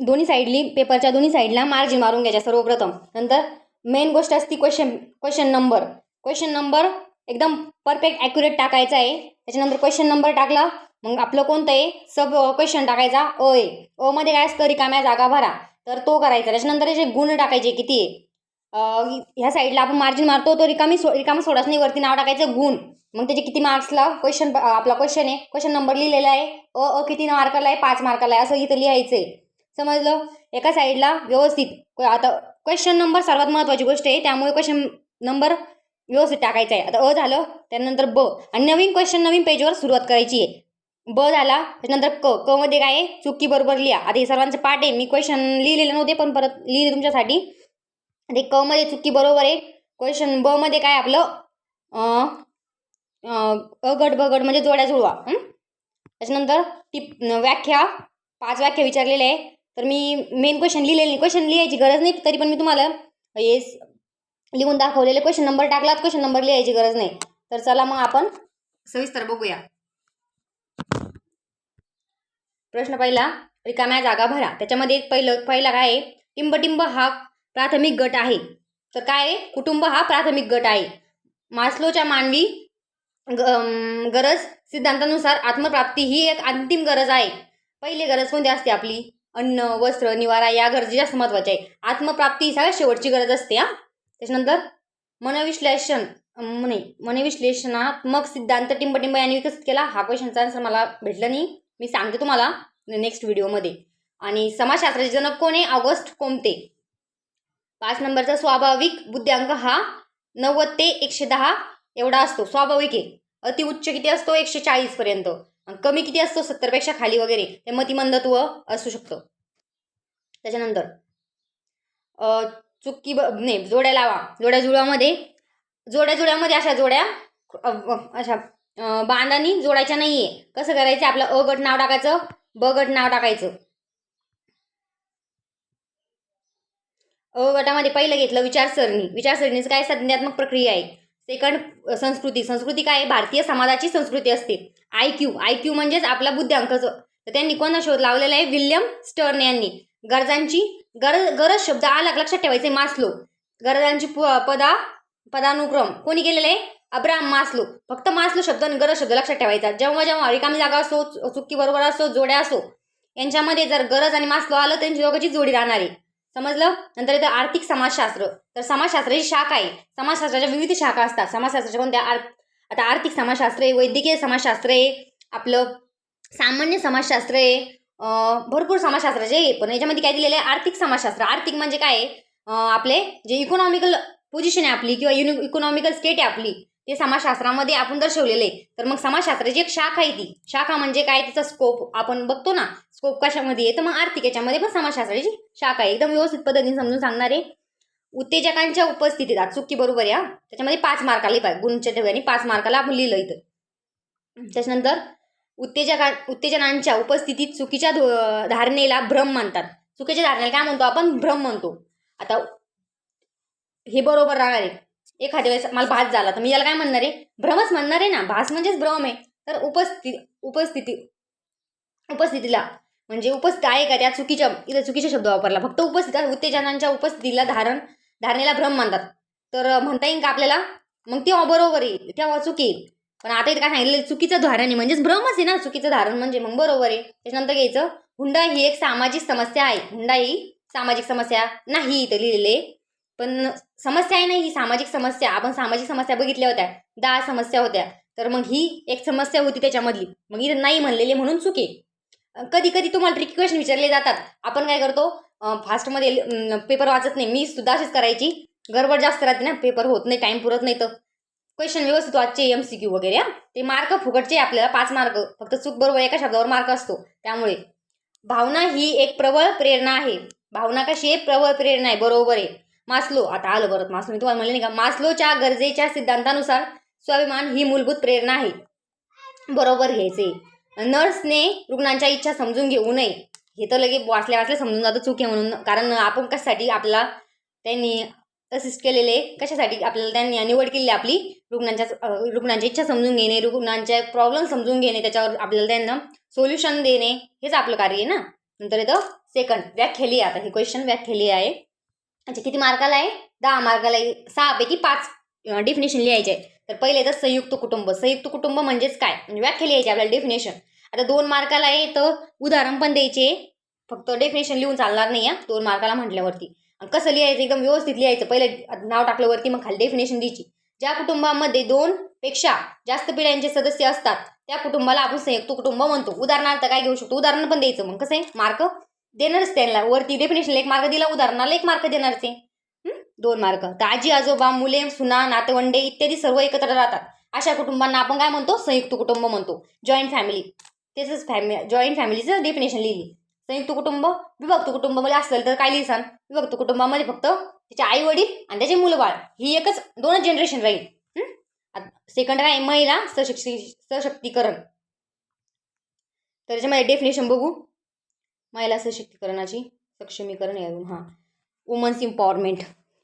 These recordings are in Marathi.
दोन्ही साईडली पेपरच्या दोन्ही साईडला मार्जिन मारून घ्यायच्या सर्वप्रथम. नंतर मेन गोष्ट असती question question number question number एकदम परफेक्ट ॲक्युरेट टाकायचा आहे. त्याच्यानंतर क्वेश्चन नंबर टाकला मग आपलं कोणतं आहे? सब क्वेश्चन टाकायचा अ ए अ मध्ये काय असतं? रिकाम्या जागा भरा. तर तो करायचा. त्याच्यानंतर याचे गुण टाकायचे किती आहे? ह्या साईडला आपण मार्जिन मारतो तो रिकामी सो रिकामा सोडाच नाही. वरती नाव टाकायचं गुण. मग त्याचे किती मार्क्सला? क्वेश्चन आपला क्वेश्चन आहे. क्वेश्चन नंबर लिहिलेला आहे. अ अ किती मार्काला आहे पाच मार्काला आहे असं इथं लिहायचं आहे समजलं? एका साईडला व्यवस्थित. आता क्वेश्चन नंबर सर्वात महत्त्वाची गोष्ट आहे त्यामुळे क्वेश्चन नंबर व्यवस्थित टाकायचा आहे. आता अ झालं त्यानंतर ब. आणि नवीन क्वेश्चन नवीन पेजवर सुरुवात करायची आहे. ब झाला त्याच्यानंतर क. क मध्ये काय आहे? चुकी बरोबर लिहा. आता हे सर्वांचं पाठ आहे. मी क्वेश्चन लिहिलेले नव्हते पण परत लिहिले तुमच्यासाठी. ते क मध्ये चुकी बरोबर आहे. क्वेश्चन ब मध्ये काय आपलं? अ गट ब गट म्हणजे जोड्या जुळवा. त्याच्यानंतर टिप व्याख्या. पाच व्याख्या विचारलेल्या आहे. तर मी मेन क्वेश्चन लिहिलेले क्वेश्चन लिहायची गरज नाही तरी पण मी तुम्हाला हे लिहून दाखवलेले क्वेश्चन नंबर टाकलात क्वेश्चन नंबर लिहायची गरज नाही. तर चला मग आपण सविस्तर बघूया. प्रश्न पहिला रिकाम्या जागा भरा. त्याच्यामध्ये एक पहिलं पहिला काय आहे? टिंबटिंब हा प्राथमिक गट आहे. तर काय आहे? कुटुंब हा प्राथमिक गट आहे. मास्लोच्या मानवी ग- गरज सिद्धांतानुसार आत्मप्राप्ती ही एक अंतिम गरज आहे. पहिली गरज कोणती असते आपली? अन्न वस्त्र निवारा या गरजी जास्त महत्त्वाच्या आहे आत्मप्राप्ती ही सगळ्यात शेवटची गरज असते हा. त्याच्यानंतर मनविश्लेषण म्हणे नाही मनविश्लेषणात्मक सिद्धांत टिंबटिंब यांनी विकसित केला. हा क्वेश्चनचा आन्सर मला भेटला नाही. मी सांगते तुम्हाला नेक्स्ट व्हिडिओमध्ये आणि समाजशास्त्राचे जनक कोण आहे? Auguste Comte. पाच नंबरचा स्वाभाविक बुद्ध्यांक हा नव्वद ते एकशे दहा एवढा असतो. स्वाभाविक आहे. अति उच्च किती असतो? एकशे चाळीसपर्यंत कमी किती असतो? सत्तरपेक्षा खाली वगैरे. ते मतिमंदत्व असू शकतं. त्याच्यानंतर चुकी ब नाही जोड्या लावा. जोड्या जुळ्यामध्ये जोड्या जुळ्यामध्ये अशा जोड्या अशा बांधानी जोडायच्या नाही आहे कसं करायचं? आपलं अ गट नाव टाकायचं ब गट नाव टाकायचं. अ गटामध्ये पहिलं घेतलं विचारसरणी. विचारसरणीचं काय संज्ञात्मक प्रक्रिया आहे? सेकंड संस्कृती संस्कृती काय आहे? भारतीय समाजाची संस्कृती असते. आय क्यू आय क्यू म्हणजेच आपला बुद्ध्यांकच तर त्यांनी कोणता शोध लावलेला आहे? विल्यम स्टर्न यांनी. गरजांची गरज गरज शब्द आला लक्षात ठेवायचे मासलो. गरजांची प- पदा पदानुक्रम. कोणी केलेलं आहे? Abraham Maslow. फक्त मासलो शब्द आणि गरज शब्द लक्षात ठेवायचा. जेव्हा जेव्हा रिकामी जागा असो चुकी बरोबर असो जोड्या असो यांच्यामध्ये जर गरज आणि मासलो आलं त्यांची दोघांची जोडी राहणार आहे. समजलं? नंतर इथं आर्थिक समाजशास्त्र. तर समाजशास्त्राची शाखा आहे. समाजशास्त्राच्या विविध शाखा असतात. समाजशास्त्राच्या कोणत्या? आर आता आर्थिक समाजशास्त्र आहे वैद्यकीय समाजशास्त्र आहे आपलं सामान्य समाजशास्त्र आहे भरपूर समाजशास्त्राचे आहे. पण याच्यामध्ये काय दिलेलं आहे? आर्थिक समाजशास्त्र. आर्थिक म्हणजे काय आहे? आपले जे इकॉनॉमिकल पोझिशन आहे आपली किंवा युनि इकॉनॉमिकल स्टेट आहे आपली ते समाजशास्त्रामध्ये आपण दर्शवलेलं आहे तर मग समाजशास्त्राची एक शाखा आहे ती. शाखा म्हणजे काय? तिचा स्कोप आपण बघतो ना. स्कोप कशामध्ये आहे? तर मग आर्थिक याच्यामध्ये पण समाजशास्त्राची शाखा आहे. एकदम व्यवस्थित पद्धतीने समजून सांगणार आहे उत्तेजकांच्या उपस्थितीत चुकी बरोबर आहे हा. त्याच्यामध्ये पाच मार्काला पाहिजे. गुणच्या ठिकाणी पाच मार्काला आपण लिहिलं इथं. त्याच्यानंतर उत्तेजका उत्तेजनांच्या उपस्थितीत चुकीच्या धो- धारणेला भ्रम म्हणतात. चुकीच्या धारणेला काय म्हणतो आपण? भ्रम म्हणतो. आता हे बरोबर राहणार आहे. एखाद्या वेळेस मला भास झाला तर मी याला काय म्हणणार आहे? भ्रमच म्हणणार आहे ना. भास म्हणजेच भ्रम आहे. तर उपस्थिती उपस्थिती उपस्थितीला म्हणजे उपस्थित आहे का? त्या चुकीच्या इथं चुकीचा शब्द वापरला. फक्त उपस्थित उत्तेजनांच्या उपस्थितीला धारण धारणेला भ्रम मानतात तर म्हणता येईल का आपल्याला? मग ते बरोबर आहे. तेव्हा चुकी पण आता इथं काय सांगितलं चुकीचं धारण आहे. म्हणजेच भ्रमच आहे ना. चुकीचं धारण म्हणजे मग बरोबर आहे. त्याच्यानंतर घ्यायचं. हुंडा ही एक सामाजिक समस्या आहे. हुंडा ही सामाजिक समस्या नाही इथं लिहिलेले पण समस्या आहे नाही ही सामाजिक समस्या. आपण सामाजिक समस्या बघितल्या होत्या. दहा समस्या होत्या. तर मग ही एक समस्या होती त्याच्यामधली. मग इथं नाही म्हणलेले म्हणून चुके. कधी कधी तुम्हाला ट्रिकी क्वेश्चन विचारले जातात. आपण काय करतो फास्टमध्ये पेपर वाचत नाही. मी सुद्धा अशीच करायची. गडबड जास्त राहते ना पेपर होत नाही टाईम पुरत नाही तर. क्वेश्चन व्यवस्थित वाचचे एम सी क्यू वगैरे ते मार्क फुकटचे आपल्याला पाच मार्क फक्त चूक बरोबर एका शब्दावर मार्क असतो. त्यामुळे. भावना ही एक प्रबळ प्रेरणा आहे. भावना कशी आहे? प्रबळ प्रेरणा आहे. बरोबर आहे. मास्लो आता आलं परत मास्लो. मी तुम्हाला म्हणले नाही का मास्लोच्या गरजेच्या सिद्धांतानुसार स्वाभिमान ही मूलभूत प्रेरणा आहे. बरोबर घ्यायचे. नर्सने रुग्णांच्या इच्छा समजून घेऊ नये. हे तर लगे वाचल्या वाचल्या समजून जातं चूक आहे म्हणून. कारण आपण कशासाठी आपला त्यांनी असिस्ट केलेले कशासाठी आपल्याला त्यांनी निवड केली आपली रुग्णांच्या रुग्णांची इच्छा समजून घेणे रुग्णांचे प्रॉब्लेम समजून घेणे त्याच्यावर आपल्याला त्यांना सोल्युशन देणे हेच आपलं कार्य आहे ना. नंतर येतं सेकंड व्याख्याली आता ही क्वेश्चन व्याख्याली आहे. अच्छा किती मार्काला आहे? दहा मार्काला आहे. सहापैकी पाच डेफिनेशन लिहायचे आहे तर पहिले येतं संयुक्त कुटुंब. संयुक्त कुटुंब म्हणजेच काय? म्हणजे व्याख्या लिहायची आपल्याला डेफिनेशन आता दोन मार्काला आहे तर उदाहरण पण द्यायचे. फक्त डेफिनेशन लिहून चालणार नाही आहे दोन मार्काला म्हटल्यावरती. कसं लिहायचं? एकदम व्यवस्थित लिहायचं. पहिले नाव टाकल्यावरती मग खाली डेफिनेशन द्यायची. ज्या कुटुंबामध्ये दोन पेक्षा जास्त पिढ्यांचे सदस्य असतात त्या कुटुंबाला आपण संयुक्त कुटुंब म्हणतो. उदाहरणार्थ काय घेऊ शकतो? उदाहरण पण द्यायचं. मग कसं आहे? मार्क देणारच त्यांना. वरती डेफिनेशनला एक मार्क दिला उदाहरणाला एक मार्क देणारच ते. दोन मार्क. तर आजी आजोबा मुले सुना नातवंडे इत्यादी सर्व एकत्र राहतात. अशा कुटुंबांना आपण काय म्हणतो? संयुक्त कुटुंब म्हणतो. जॉईंट फॅमिली तेच फॅमिली जॉईंट फॅमिलीचं डेफिनेशन लिहिली. संयुक्त कुटुंब विभक्त कुटुंबामध्ये असेल तर काय लिहिसान? विभक्त कुटुंबामध्ये फक्त त्याचे आई वडील आणि त्याचे मुलं बाळ ही एकच दोनच जनरेशन राहील. सेकंड काय महिला सशक्ती सशक्तीकरण. तर त्याच्यामध्ये डेफिनेशन बघू. महिला सशक्तीकरणाची सक्षमीकरण आहे हां. वुमन्स इम्पॉवरमेंट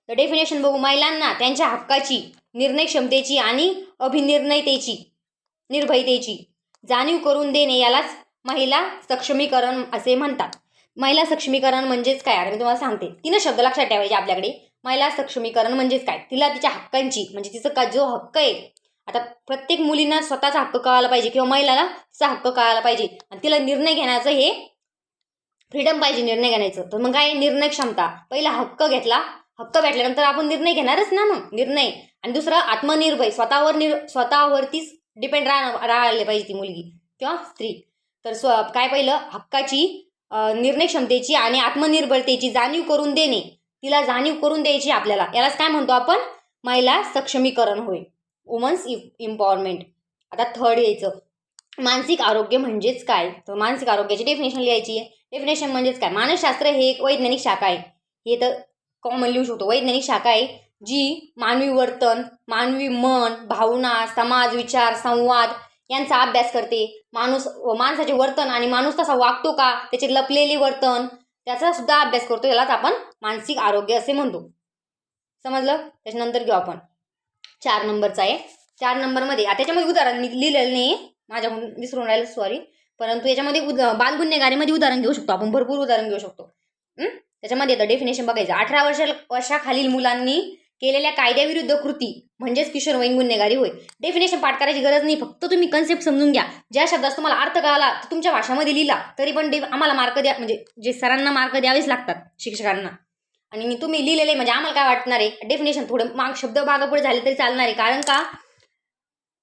तर डेफिनेशन बघू महिलांना त्यांच्या हक्काची निर्णय क्षमतेची आणि अभिनिर्णयतेची निर्भयतेची जाणीव करून देणे यालाच महिला सक्षमीकरण असे म्हणतात. महिला सक्षमीकरण म्हणजेच काय? आता मी तुम्हाला सांगते. तिनं शब्द लक्षात ठेवायचे आपल्याकडे. महिला सक्षमीकरण म्हणजेच काय? तिला तिच्या हक्कांची म्हणजे तिचं का जो हक्क आहे आता प्रत्येक मुलींना स्वतःचा हक्क कळायला पाहिजे किंवा महिलाला तिचा हक्क कळायला पाहिजे. आणि तिला निर्णय घेण्याचं हे फ्रीडम पाहिजे निर्णय घेण्याचं. तर मग काय? निर्णय क्षमता. पहिला हक्क घेतला. हक्क भेटल्यानंतर आपण निर्णय घेणारच ना मग? निर्णय. आणि दुसरं आत्मनिर्भय. स्वतःवर निर स्वतःवरतीच डिपेंड राह राहायला पाहिजे ती मुलगी किंवा स्त्री. तर स्व काय पहिलं? हक्काची निर्णय क्षमतेची आणि आत्मनिर्भरतेची जाणीव करून देणे. तिला जाणीव करून द्यायची आपल्याला. यालाच काय म्हणतो आपण? महिला सक्षमीकरण होय. वुमन्स इम्पॉवरमेंट आता थर्ड यायचं. मानसिक आरोग्य म्हणजेच काय? तर मानसिक आरोग्याची डेफिनेशन लिहायची आहे. डेफिनेशन म्हणजेच काय? मानसशास्त्र हे एक वैज्ञानिक शाखा आहे. हे तर कॉमन लिहू शकतो. वैज्ञानिक शाखा आहे जी मानवी वर्तन मानवी मन भावना समाज विचार संवाद यांचा अभ्यास करते. माणूस माणसाचे वर्तन आणि माणूस तसा वागतो का? त्याचे लपलेले वर्तन त्याचा सुद्धा अभ्यास करतो. यालाच आपण मानसिक आरोग्य असे म्हणतो. समजलं? त्याच्यानंतर घेऊ आपण. चार नंबरचा आहे. चार नंबरमध्ये आता त्याच्यामध्ये उदाहरण मी लिहिलेलं नाही माझ्या विसरून राहिलं सॉरी परंतु याच्यामध्ये उद बालगुन्हेगारीमध्ये उदाहरण घेऊ शकतो. आपण भरपूर उदाहरण घेऊ शकतो. त्याच्यामध्ये येतं डेफिनेशन बघायचं. अठरा वर्षा वर्षाखालील मुलांनी केलेल्या कायद्याविरुद्ध कृती म्हणजेच किशोरवयीन गुन्हेगारी होय. डेफिनेशन पाठ करायची गरज नाही. फक्त तुम्ही कन्सेप्ट समजून घ्या. ज्या शब्दात तुम्हाला अर्थ कळाला तुमच्या भाषामध्ये लिहिला तरी पण डे आम्हाला मार्क द्या म्हणजे जे सरांना मार्क द्यावेच लागतात शिक्षकांना. आणि तुम्ही लिहिलेले म्हणजे आम्हाला काय वाटणार आहे? डेफिनेशन थोडं माग शब्द मागं झाले तरी चालणार आहे. कारण का?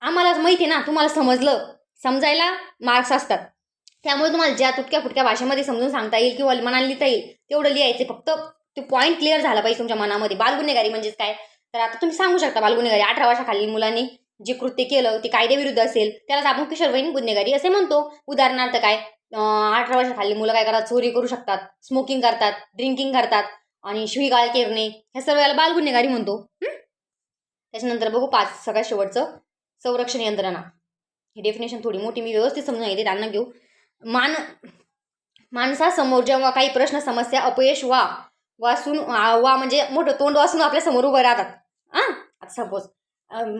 आम्हाला माहिती आहे ना तुम्हाला समजलं. समजायला मार्क्स असतात. त्यामुळे तुम्हाला ज्या तुटक्या फुटक्या भाषेमध्ये समजून सांगता येईल किंवा मनाला लिहिता येईल तेवढं लिहायचं. फक्त ते पॉईंट क्लिअर झाला पाहिजे तुमच्या मनामध्ये. बालगुन्हेगारी म्हणजेच काय? तर आता तुम्ही सांगू शकता बालगुन्हेगारी. अठरा वर्षाखालील मुलांनी जे कृत्य केलं ते कायद्याविरुद्ध असेल त्यालाच आपण किशोरवयीन गुन्हेगारी असे म्हणतो. उदाहरणार्थ काय? अठरा वर्षाखाली मुलं काय करतात? चोरी करू शकतात स्मोकिंग करतात ड्रिंकिंग करतात आणि शिवीगाळ केरणे ह्या सर्व याला बालगुन्हेगारी म्हणतो. त्याच्यानंतर बघू पाच सगळ्यात शेवटचं संरक्षण यंत्रणा. ही डेफिनेशन थोडी मोठी मी व्यवस्थित समजून घेते त्यांना घेऊ. मान माणसासमोर जेव्हा काही प्रश्न समस्या अपयश वा वासून वा म्हणजे मोठं तोंड वासून आपल्यासमोर उभं राहतात. हां आता सपोज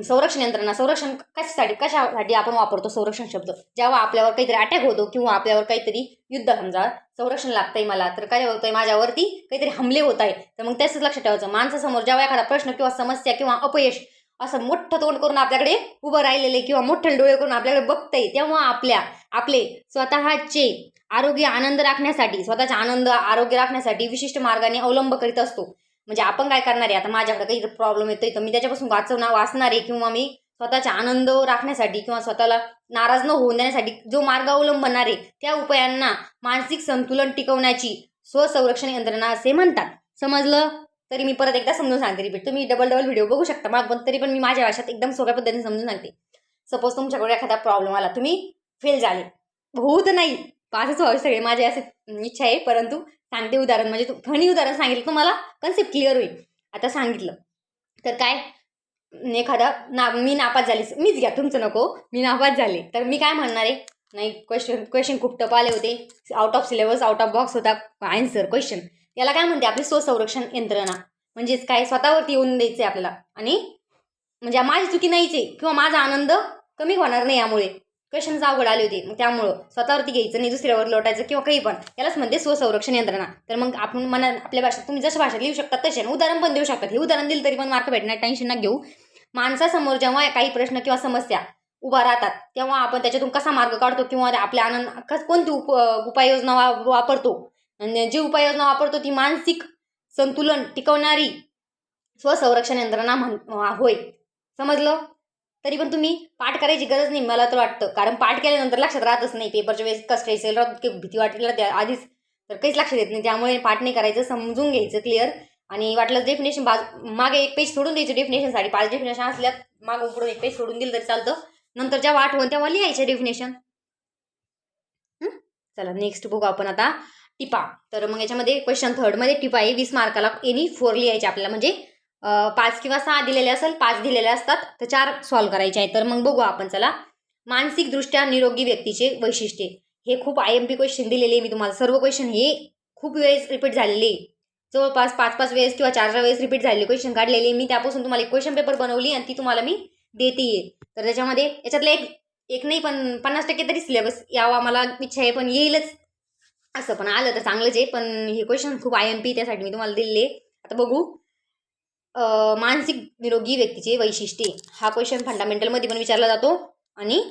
संरक्षण यंत्रणा संरक्षण कशासाठी कशासाठी आपण वापरतो संरक्षण शब्द? जेव्हा आपल्यावर काहीतरी अटॅक होतो किंवा आपल्यावर काहीतरी युद्ध समजा संरक्षण लागतंय मला तर काय होतंय? माझ्यावरती काहीतरी हमले होत आहे. तर मग त्याच लक्षात ठेवायचं. माणसासमोर जेव्हा एखादा प्रश्न किंवा समस्या किंवा अपयश असं मोठं तोंड करून आपल्याकडे उभं राहिलेले किंवा मोठे डोळे करून आपल्याकडे बघतंय तेव्हा आपल्या आपले स्वतःचे आरोग्य आनंद राखण्यासाठी स्वतःचा आनंद आरोग्य राखण्यासाठी विशिष्ट मार्गाने अवलंब करीत असतो. म्हणजे आपण काय करणार आहे? आता माझ्याकडे काही प्रॉब्लेम येतोय तर मी त्याच्यापासून वाचवणार वाचणार आहे किंवा मी स्वतःचा आनंद राखण्यासाठी किंवा स्वतःला नाराज न होऊन देण्यासाठी जो मार्ग अवलंबणार आहे त्या उपायांना मानसिक संतुलन टिकवण्याची स्वसंरक्षण यंत्रणा असे म्हणतात. समजलं? तरी मी परत एकदा समजून सांगते रिपीट. तुम्ही डबल डबल व्हिडिओ बघू शकता मग पण तरी पण मी माझ्या भाषेत एकदम सोप्या पद्धतीने समजून सांगते. सपोज तुमच्याकडे एखादा प्रॉब्लेम आला तुम्ही फेल झाले. होत नाही. पासच व्हावे सगळे माझे असे इच्छा आहे परंतु सांगते उदाहरण. म्हणजे तू फणी उदाहरण सांगितलं तुम्हाला कन्सेप्ट क्लिअर होईल. आता सांगितलं. तर काय? एखादा ना मी नापास झाली मीच घ्या तुमचं नको. मी नापास झाले. तर मी काय म्हणणार आहे? नाही क्वेश्चन क्वेश्चन खूप टप आले होते. Out of syllabus out of box होता. आन्सर क्वेश्चन याला काय म्हणते आपली स्वसंरक्षण यंत्रणा. म्हणजेच काय? स्वतःवरती येऊन द्यायचं आपल्याला. आणि म्हणजे माझी चुकी नाहीचे किंवा माझा आनंद कमी होणार नाही यामुळे. क्वेश्चन्स अवघड आले होते. मग त्यामुळं स्वतःवरती घ्यायचं नाही दुसऱ्यावर लोटायचं किंवा काही पण. यालाच म्हणते स्वसंरक्षण यंत्रणा. तर मग आपण मना आपल्या भाषेत तुम्ही जशा भाषेत लिहू शकता तसे आणि उदाहरण पण देऊ शकतात हे उदाहरण दिलं तरी पण मार्क भेटणार टेन्शन ना घेऊ. माणसासमोर जेव्हा काही प्रश्न किंवा समस्या उभा राहतात तेव्हा आपण त्याच्यातून कसा मार्ग काढतो किंवा आपल्या आनंद कोणती उप उपाययोजना वा वापरतो आणि जी उपाययोजना वापरतो ती मानसिक संतुलन टिकवणारी स्वसंरक्षण यंत्रणा म्हण होय. समजलं? तरी पण तुम्ही पाठ करायची गरज नाही मला तर वाटतं. कारण पाठ केल्यानंतर लक्षात राहतच नाही. पेपरच्या वेळेस कष्ट असेल की भीती वाटलेला त्या आधीच तर काहीच लक्षात येत नाही. त्यामुळे पाठ नाही करायचं समजून घ्यायचं क्लिअर आणि वाटलं डेफिनेशन बाज मागे एक पेज सोडून द्यायचं डेफिनेशनसाठी पाच डेफिनेशन असल्यात मागं पुढून एक पेज सोडून दिलं तरी चालतं. नंतर जेव्हा आठवण तेव्हा लिहायचं डेफिनेशन चला नेक्स्ट बघू आपण आता. टिपा. तर मग याच्यामध्ये क्वेश्चन थर्डमध्ये टिपा आहे वीस मार्काला एनी फोर लिहायचे आपल्याला. म्हणजे पाच किंवा सहा दिलेले असेल पाच दिलेले असतात तर चार सॉल्व्ह करायचे आहे तर मग बघू आपण चला. मानसिकदृष्ट्या निरोगी व्यक्तीचे वैशिष्ट्ये. हे खूप आय एम पी क्वेश्चन दिलेले आहे. मी तुम्हाला सर्व क्वेश्चन हे खूप वेळेस रिपीट झालेले जवळपास पाच पाच वेळेस किंवा चार चार वेळेस रिपीट झालेले क्वेश्चन काढलेले मी त्यापासून तुम्हाला एक क्वेश्चन पेपर बनवली आणि ती तुम्हाला मी देते. तर त्याच्यामध्ये याच्यातलं एक एक नाही पण पन्नास टक्के तरी सिलेबस यावा. मला इच्छा आहे पण येईलच. असं पण आलं तर चांगलंच आहे पण हे क्वेश्चन खूप आय एम पी त्यासाठी मी तुम्हाला दिलेले आता बघू. मानसिक निरोगी व्यक्तीचे वैशिष्ट्ये. हा क्वेश्चन फंडामेंटलमध्ये पण विचारला जातो आणि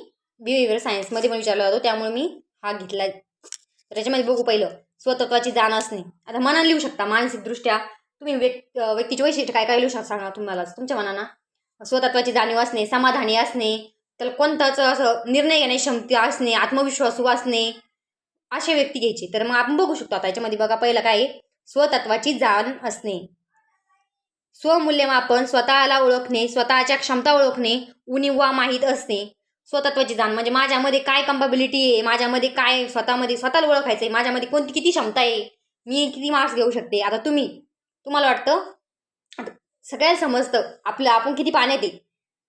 बिहेवियर सायन्समध्ये पण विचारला जातो. त्यामुळे मी हा घेतला. तर त्याच्यामध्ये बघू पहिलं. स्वतत्वाची जाण असणे. आता मनाने लिहू शकता मानसिकदृष्ट्या. तुम्ही व्यक् व्यक्तीचे वैशिष्ट्य काय काय लिहू शकता सांगा तुम्हाला. तुमच्या मनानं. स्वतत्वाची जाणीव असणे समाधानी असणे. त्याला कोणताच असं निर्णय घेण्याची क्षमता असणे आत्मविश्वासू असणे. असे व्यक्ती घ्यायचे. तर मग आपण बघू शकतो आता याच्यामध्ये बघा पहिलं काय स्वतत्वाची जाण असणे. स्वमूल्यमापन स्वतःला ओळखणे स्वतःच्या क्षमता ओळखणे उणीवा माहीत असणे. स्वतत्वाची जाण म्हणजे माझ्यामध्ये काय कम्पॅबिलिटी आहे? माझ्यामध्ये काय स्वतःमध्ये स्वतःला ओळखायचं आहे माझ्यामध्ये कोणती किती क्षमता आहे? मी किती मार्क्स घेऊ शकते? आता तुम्ही तुम्हाला वाटतं सगळ्यांना सगळ्याला समजतं आपलं आपण किती पाण्यात आहे?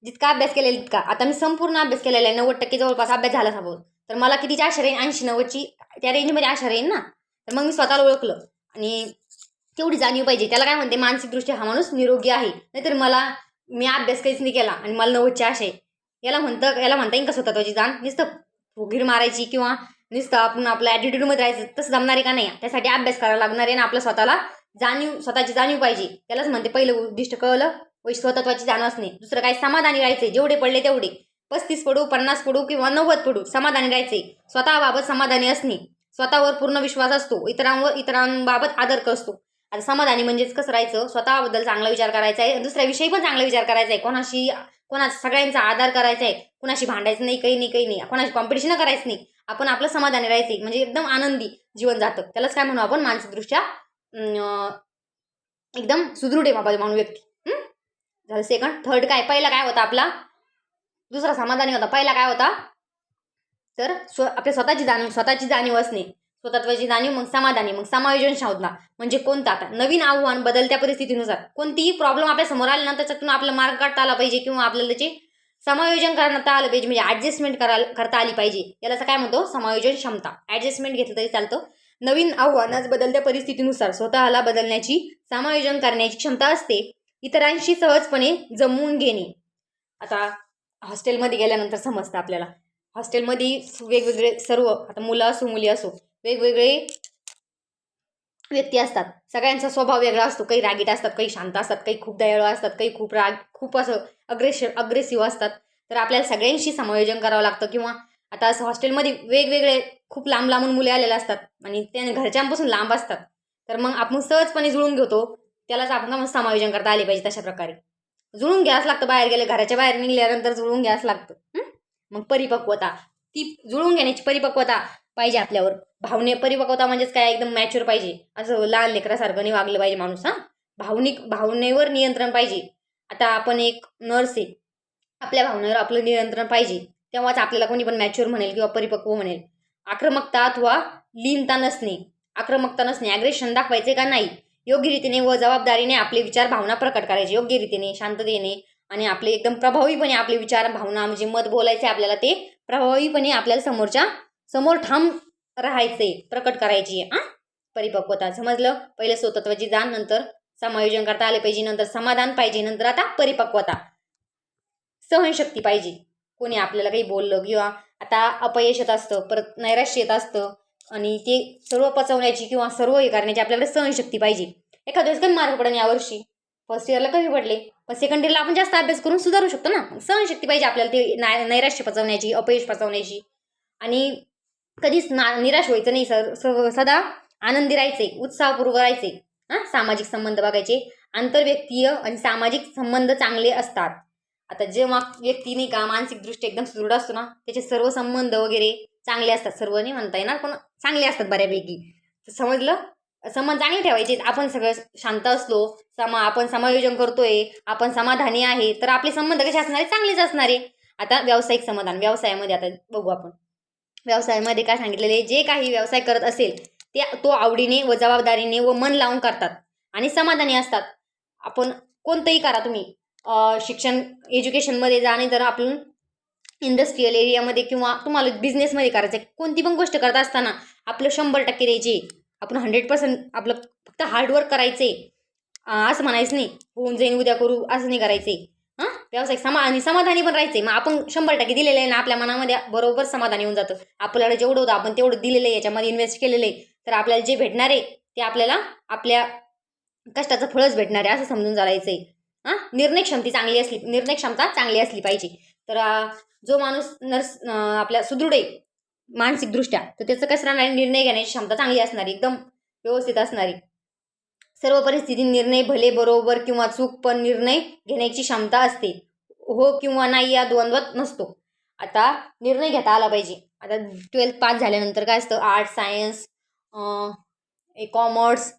जितका अभ्यास केलेला तितका. आता मी संपूर्ण अभ्यास केलेला आहे. नव्वद टक्के जवळपास अभ्यास झाला समोर तर मला किती चारशे राहील ऐंशी नव्वदची त्या रेंजमध्ये आशा राहील ना तर मग मी स्वतःला ओळखलं. आणि तेवढी जाणीव पाहिजे. त्याला काय म्हणते मानसिकदृष्ट्या हा माणूस निरोगी आहे. नाहीतर मला मी अभ्यास काहीच नाही केला आणि मला नव्वदची आशा आहे याला म्हणतं याला म्हणता येईल का स्वतःची जाण? नुसतं फुगीर मारायची किंवा नुसतं आपण आपल्या ॲटिट्यूडमध्ये राहायचं तसं जमणार आहे का नाही? त्यासाठी अभ्यास करायला लागणार आहे ना आपलं स्वतःला जाणीव स्वतःची जाणीव पाहिजे. त्यालाच म्हणते पहिलं उद्दिष्ट कळलं व स्वतत्वाची जाण असणे. दुसरं काय समाधानी राहायचे जेवढे पडले तेवढे. पस्तीस पडू पन्नास पडू किंवा नव्वद पडू समाधानी राहायचे. स्वतःबाबत समाधानी असणे स्वतःवर पूर्ण विश्वास असतो. इतरांवर इतरांबाबत आदर असतो आता समाधानी म्हणजेच कसं राहायचं? स्वतःबद्दल चांगला विचार करायचा आहे. दुसऱ्याविषयी पण चांगला विचार करायचा आहे. कोणाशी कोणाचा सगळ्यांचा आधार करायचा आहे. कुणाशी भांडायचं नाही काही नाही काही नाही. कोणाशी कॉम्पिटिशन करायचं नाही. आपण आपलं समाधानी राहायचं. म्हणजे एकदम आनंदी जीवन जातं. त्यालाच काय म्हणू आपण? मानसिकदृष्ट्या एकदम सुदृढ आहे बाबा माणूस व्यक्ती. झालं सेकंड थर्ड काय? पहिला काय होता आपला? दुसरा समाधानी होता. पहिला काय होता? तर स्व आपल्या स्वतःची जाणीव स्वतःची जाणीव असणे. स्वतत्वाची जाणीव मग समाधानी मग समायोजन शोधला म्हणजे कोणता आता? नवीन आव्हान बदलत्या परिस्थितीनुसार. कोणतीही प्रॉब्लेम आपल्यासमोर आली ना त्याच्यातून आपला मार्ग काढता आला पाहिजे किंवा आपल्याला त्याचे समायोजन करता आलं पाहिजे. म्हणजे ॲडजस्टमेंट करा करता आली पाहिजे. याला काय म्हणतो? समायोजन क्षमता. ॲडजस्टमेंट घेतलं तरी चालतं. नवीन आव्हानास बदलत्या परिस्थितीनुसार स्वतःला बदलण्याची समायोजन करण्याची क्षमता असते. इतरांशी सहजपणे जमवून घेणे. आता हॉस्टेलमध्ये गेल्यानंतर समजतं आपल्याला. हॉस्टेलमध्ये वेगवेगळे सर्व आता मुलं असो मुली असो वेगवेगळे व्यक्ती असतात. सगळ्यांचा स्वभाव वेगळा असतो. काही रागीट असतात काही शांत असतात काही खूप दयाळू असतात काही खूप राग खूप असं अग्रेशन अग्रेसिव्ह असतात. तर आपल्याला सगळ्यांशी समायोजन करावं लागतं किंवा आता असं हॉस्टेलमध्ये वेगवेगळे खूप लांब लांबून मुले आलेले असतात आणि त्या घरच्यांपासून लांब असतात. तर मग आपण सहजपणे जुळून घेतो. त्यालाच आपण मग समायोजन करता आले पाहिजे तशा प्रकारे. जुळून घ्यावंच लागतं बाहेर गेले घराच्या बाहेर निघल्यानंतर जुळून घ्यावंच लागतं. मग परिपक्वता. ती जुळून घेण्याची परिपक्वता पाहिजे आपल्यावर. भावने परिपक्वता म्हणजेच काय? एकदम मॅच्युअर पाहिजे. असं लहान लेकरासारखं नाही वागलं पाहिजे माणूस हां? भावनिक भावनेवर नियंत्रण पाहिजे. आता आपण एक नर्स आहे. आपल्या भावनेवर आपलं नियंत्रण पाहिजे. तेव्हाच आपल्याला कोणी पण मॅच्युअर म्हणेल किंवा परिपक्व म्हणेल. आक्रमकता अथवा लीनता नसणे. आक्रमकता नसणे. ॲग्रेशन दाखवायचे का नाही? योग्य रीतीने व जबाबदारीने आपले विचार भावना प्रकट करायचे. योग्य रीतीने शांततेने आणि आपले एकदम प्रभावीपणे आपले विचार भावना म्हणजे मत बोलायचे आपल्याला ते प्रभावीपणे आपल्याला समोरच्या समोर ठाम राहायचे प्रकट करायची. आ? परिपक्वता समजलं? पहिले स्वतत्वाची जाण नंतर समायोजन करता आले पाहिजे नंतर समाधान पाहिजे नंतर आता परिपक्वता सहनशक्ती पाहिजे. कोणी आपल्याला काही बोललं किंवा आता अपयश येत असतं परत नैराश्य येत असतं आणि ते सर्व पचवण्याची किंवा सर्व हे करण्याची आपल्याकडे सहनशक्ती पाहिजे. एखाद्या वेळेस कमी मार्क पडेल यावर्षी. फर्स्ट इयरला कमी पडले. पण सेकंड इयरला आपण जास्त अभ्यास करून सुधारू शकतो ना. सहनशक्ती पाहिजे आपल्याला ते नाय नैराश्य पचवण्याची अपयश पचवण्याची. आणि कधीच ना निराश व्हायचं नाही. सर स- सदा आनंदी राहायचे उत्साहपूर्वक राहायचे. हां सामाजिक संबंध बघायचे. आंतरव्यक्तीय आणि सामाजिक संबंध चांगले असतात. आता जेव्हा व्यक्ती नाही का मानसिकदृष्ट्या एकदम सुदृढ असतो ना त्याचे सर्व संबंध वगैरे चांगले असतात. सर्व नाही म्हणता येणार पण चांगले असतात बऱ्यापैकी. समजलं? संबंध चांगले ठेवायचे. आपण सगळं शांत असलो समा आपण समायोजन करतोय आपण समाधानी आहे तर आपले संबंध कसे असणारे? चांगलेच असणारे. आता व्यावसायिक समाधान. व्यवसायामध्ये आता बघू आपण. व्यवसायामध्ये काय सांगितलेले जे काही व्यवसाय करत असेल ते तो आवडीने व जबाबदारीने व मन लावून करतात आणि समाधानी असतात. आपण कोणतंही करा तुम्ही. शिक्षण एज्युकेशनमध्ये जा नाही तर आपण इंडस्ट्रीयल एरियामध्ये किंवा तुम्हाला बिझनेसमध्ये करायचं आहे कोणती पण गोष्ट करत असताना आपलं शंभर टक्के द्यायचे. आपण हंड्रेड पर्सेंट आपलं फक्त हार्डवर्क करायचे. असं म्हणायचं नाही. होऊन जाईन उद्या करू असं नाही करायचे. हां? व्यावसायिक समा आणि समाधानी पण राहायचे. मग आपण शंभर टक्के दिलेलं आहे ना आपल्या मनामध्ये बरोबर समाधान येऊन जातं. आपल्याला जेवढं होतं आपण तेवढं दिलेलं आहे. याच्यामध्ये इन्व्हेस्ट केलेलं आहे. तर आपल्याला जे भेटणार आहे ते आपल्याला आपल्या कष्टाचं फळच भेटणार आहे असं समजून चालायचं आहे. हां? निर्णय क्षमती चांगली असली निर्णय क्षमता चांगली असली पाहिजे. तर जो माणूस नर्स आपल्या सुदृढ आहे मानसिकदृष्ट्या. तर त्याचं कसं राहणार? निर्णय घेण्याची क्षमता चांगली असणारी एकदम व्यवस्थित असणारी. सर्व परिस्थितीत निर्णय भले बरोबर किंवा चूक पण निर्णय घेण्याची क्षमता असते. हो किंवा नाही या द्वंद्वात नसतो. आता निर्णय घेता आला पाहिजे. आता ट्वेल्थ पास झाल्यानंतर काय असतं? Art science commerce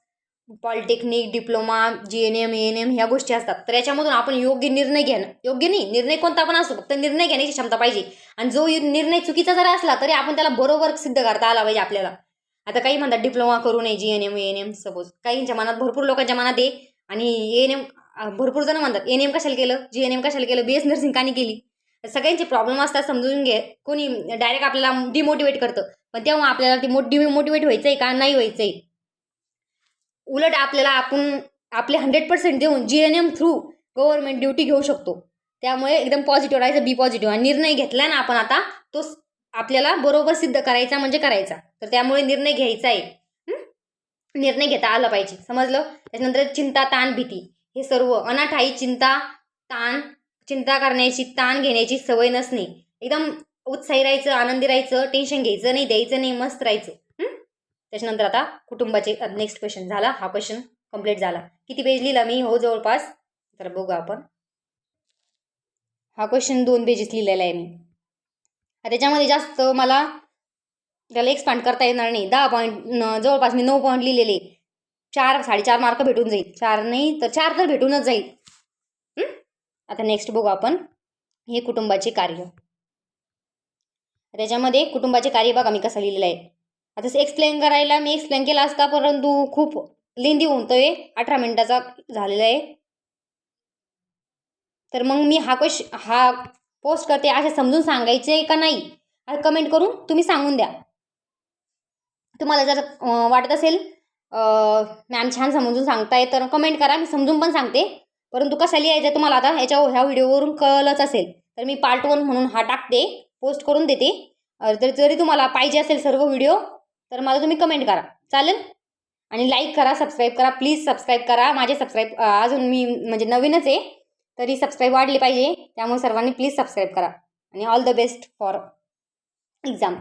polytechnic diploma G N M N M ह्या गोष्टी असतात. तर याच्यामधून आपण योग्य निर्णय घेणं. योग्य नाही निर्णय कोणता पण असतो फक्त निर्णय घेण्याची क्षमता पाहिजे. आणि जो निर्णय चुकीचा जरी असला तरी आपण त्याला बरोबर सिद्ध करता आला पाहिजे आपल्याला. आता काही म्हणतात डिप्लोमा करू नये G N M N M suppose. काहींच्या मनात भरपूर लोकांच्या मनात आहे. आणि एन एम भरपूर जण म्हणतात एन एम कशाला केलं? जी एन एम कशाला केलं? बी एस नर्सिंग का केली? सगळ्यांचे प्रॉब्लेम असतात समजून घे. कोणी डायरेक्ट आपल्याला डिमोटिवेट करतं. पण तेव्हा आपल्याला ती मोठ डिमोटिवेट व्हायचं आहे का? नाही व्हायचं आहे उलट आपल्याला आपण आपले हंड्रेड पर्सेंट देऊन G N M through government duty घेऊ शकतो. त्यामुळे एकदम पॉझिटिव्ह राहायचं बी पॉझिटिव्ह आणि निर्णय घेतला ना आपण आता तो आपल्याला बरोबर सिद्ध करायचा म्हणजे करायचा. तर त्यामुळे निर्णय घ्यायचा आहे निर्णय घेता आला पाहिजे. समजलं? त्याच्यानंतर चिंता ताण भीती. हे सर्व अनाठाई चिंता ताण चिंता करण्याची ताण घेण्याची सवय नसणे. एकदम उत्साही राहायचं आनंदी राहायचं टेन्शन घ्यायचं नाही द्यायचं नाही मस्त राहायचं. त्याच्यानंतर आता कुटुंबाचे नेक्स्ट क्वेश्चन झाला. हा क्वेश्चन कंप्लीट झाला. किती पेज लिहिला मी? हो जवळपास. तर बघू आपण. हा क्वेश्चन दोन पेजेस लिहिलेला आहे मी. त्याच्यामध्ये जास्त मला त्याला एक्सपांड करता येणार नाही. दहा पॉईंट जवळपास मी नऊ पॉईंट लिहिलेले. चार साडेचार मार्क भेटून जाईल. चार नाही तर चार तर भेटूनच जाईल. आता नेक्स्ट बघू आपण. हे कुटुंबाचे कार्य. त्याच्यामध्ये कुटुंबाचे कार्य बघा मी कसं लिहिलेलं आहे. आता एक्सप्लेन करायला मी एक्सप्लेन केला असता परंतु खूप लेंदी होतोय अठरा मिनिटाचा झालेला आहे. तर मग मी हा क्वेश हा पोस्ट करते. असे समजून सांगायचे का नाही? कमेंट करून तुम्ही सांगून द्या. तुम्हाला जर वाटत असेल मॅम छान समजून सांगताय तर कमेंट करा. मी समजून पण सांगते. परंतु कसं लिहायचं तुम्हाला आता? याच्या ह्या व्हिडिओवरून कळलंच असेल. तर मी पार्ट वन म्हणून हा टाकते. पोस्ट करून देते. अं, तर जरी तुम्हाला पाहिजे असेल सर्व व्हिडिओ तर मला तुम्ही कमेंट करा. चालेल? आणि लाईक करा सबस्क्राईब करा. प्लीज सबस्क्राईब करा. माझे सबस्क्राईब अजून मी म्हणजे नवीनच आहे तरी सबस्क्राईब वाढली पाहिजे. त्यामुळे सर्वांनी प्लीज सबस्क्राईब करा. आणि all the best for exam